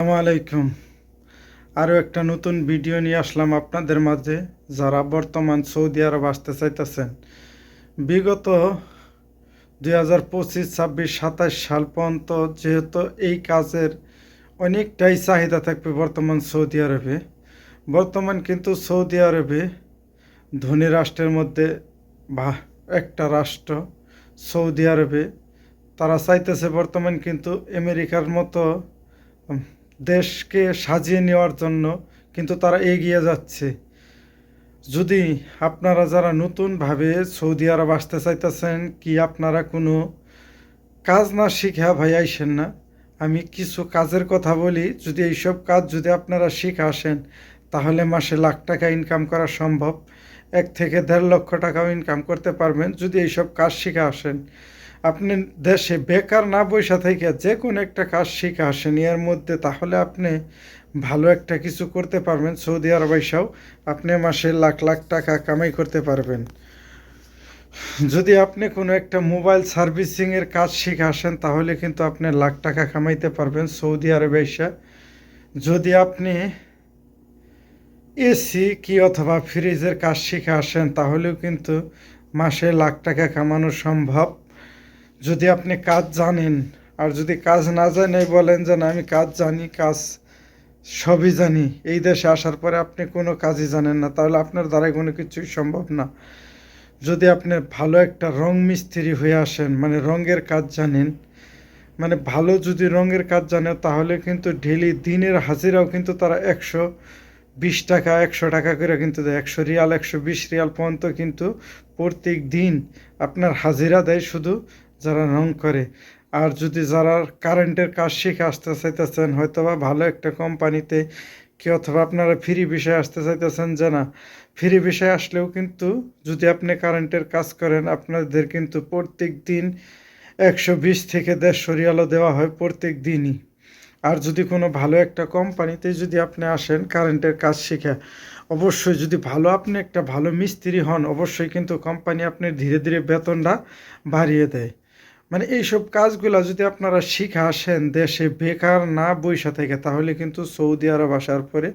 আসসালামু আলাইকুম। আরও একটা নতুন ভিডিও নিয়ে আসলাম আপনাদের মাঝে, যারা বর্তমান সৌদি আরব আসতে চাইতেছেন। বিগত দুই হাজার পঁচিশ, ছাব্বিশ সাতাশ সাল পর্যন্ত যেহেতু এই কাজের অনেকটাই চাহিদা থাকবে বর্তমান সৌদি আরবে, বর্তমান কিন্তু সৌদি আরবে ধনী রাষ্ট্রের মধ্যে বা একটা রাষ্ট্র সৌদি আরবে, তারা চাইতেছে বর্তমান কিন্তু আমেরিকার মতো দেশকে সাজিয়ে নেওয়ার জন্য কিন্তু তারা এগিয়ে যাচ্ছে। যদি আপনারা যারা নতুনভাবে সৌদি আরব আসতে চাইতেছেন, কি আপনারা কোনো কাজ না শিখা ভাই আইসেন না? আমি কিছু কাজের কথা বলি। যদি এইসব কাজ যদি আপনারা শিখে আসেন, তাহলে মাসে লাখ টাকা ইনকাম করা সম্ভব। এক থেকে দেড় লক্ষ টাকাও ইনকাম করতে পারবেন যদি এইসব কাজ শিখে আসেন। আপনি দেশে বেকার না বসে থেকে যে কোনো একটা কাজ শিখে আসেন। এর মধ্যে তাহলে আপনি ভালো একটা কিছু করতে পারবেন। সৌদি আরব আপনি মাসে লাখ লাখ টাকা কামাই করতে পারবেন। যদি আপনি কোনো একটা মোবাইল সার্ভিসিংয়ের কাজ শিখে আসেন, তাহলে কিন্তু আপনি লাখ টাকা কামাইতে পারবেন সৌদি আরবে এসে যদি আপনি এসি কি অথবা ফ্রিজের কাজ শিখে আসেন, তাহলেও কিন্তু মাসে লাখ টাকা কামানো সম্ভব। যদি আপনি কাজ জানেন, আর যদি কাজ না জানে বলেন যে না, আমি কাজ জানি, কাজ সবই জানি, এই দেশে আসার পরে আপনি কোনো কাজই জানেন না, তাহলে আপনার দ্বারাই কোনো কিছুই সম্ভব না। যদি আপনি ভালো একটা রং মিস্ত্রি হয়ে আসেন মানে রঙের কাজ জানেন মানে ভালো যদি রঙের কাজ জানে তাহলে কিন্তু ডেলি দিনের হাজিরাও কিন্তু তারা একশো বিশ টাকা, একশো টাকা করে কিন্তু দেয়, একশো রিয়াল, একশো বিশ রিয়াল পর্যন্ত কিন্তু প্রত্যেক দিন আপনার হাজিরা দেয় শুধু যারা রং করে। আর যদি যারা কারেন্টের কাজ শিখে আসতে চাইতেছেন হয়তো বা ভালো একটা কোম্পানিতে কি অথবা আপনারা ফ্রি বিষয়ে আসতে চাইতেছেন, যে না ফ্রি বিষয়ে আসলেও কিন্তু যদি আপনি কারেন্টের কাজ করেন, আপনাদের কিন্তু প্রত্যেক দিন একশো বিশ থেকে দেড়শো রিয়ালও দেওয়া হয় প্রত্যেক দিনই। আর যদি কোনো ভালো একটা কোম্পানিতে যদি আপনি আসেন কারেন্টের কাজ শিখে, অবশ্যই যদি ভালো আপনি একটা ভালো মিস্ত্রি হন, অবশ্যই কিন্তু কোম্পানি আপনি ধীরে ধীরে বেতনটা বাড়িয়ে দেয়। মানে এইসব কাজগুলো যদি আপনারা শিখে আসেন, দেশে বেকার না বৈশা থেকে, তাহলে কিন্তু সৌদি আরব আসার পরে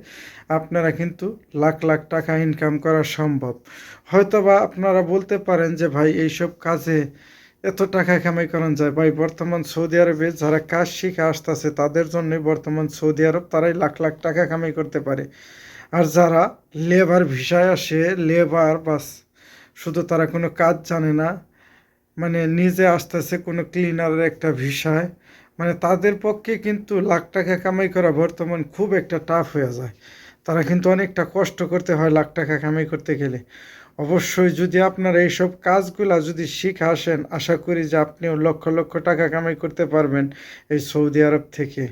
আপনারা কিন্তু লাখ লাখ টাকা ইনকাম করা সম্ভব। হয়তো বা আপনারা বলতে পারেন যে, ভাই, এইসব কাজে এত টাকা কামাই করা যায়। ভাই, বর্তমান সৌদি আরবে যারা কাজ শিখে আসতেছে, তাদের জন্যই বর্তমান সৌদি আরব তারাই লাখ লাখ টাকা কামাই করতে পারে। আর যারা লেবার ভিসায় আসে লেবার বাস, শুধু তারা কোনো কাজ জানে না মানে নিজে আসতেছে কোনো ক্লিনারের একটা ভিসায়। মানে তাদের পক্ষে কিন্তু লাখ টাকা কামাই করা বর্তমান খুব একটা টাফ হয়ে যায়। তারা কিন্তু অনেকটা কষ্ট করতে হয় লাখ টাকা কামাই করতে গেলে। অবশ্যই যদি আপনারা এইসব কাজগুলা যদি শিখে আসেন, আশা করি যে আপনিও লক্ষ লক্ষ টাকা কামাই করতে পারবেন এই সৌদি আরব থেকে।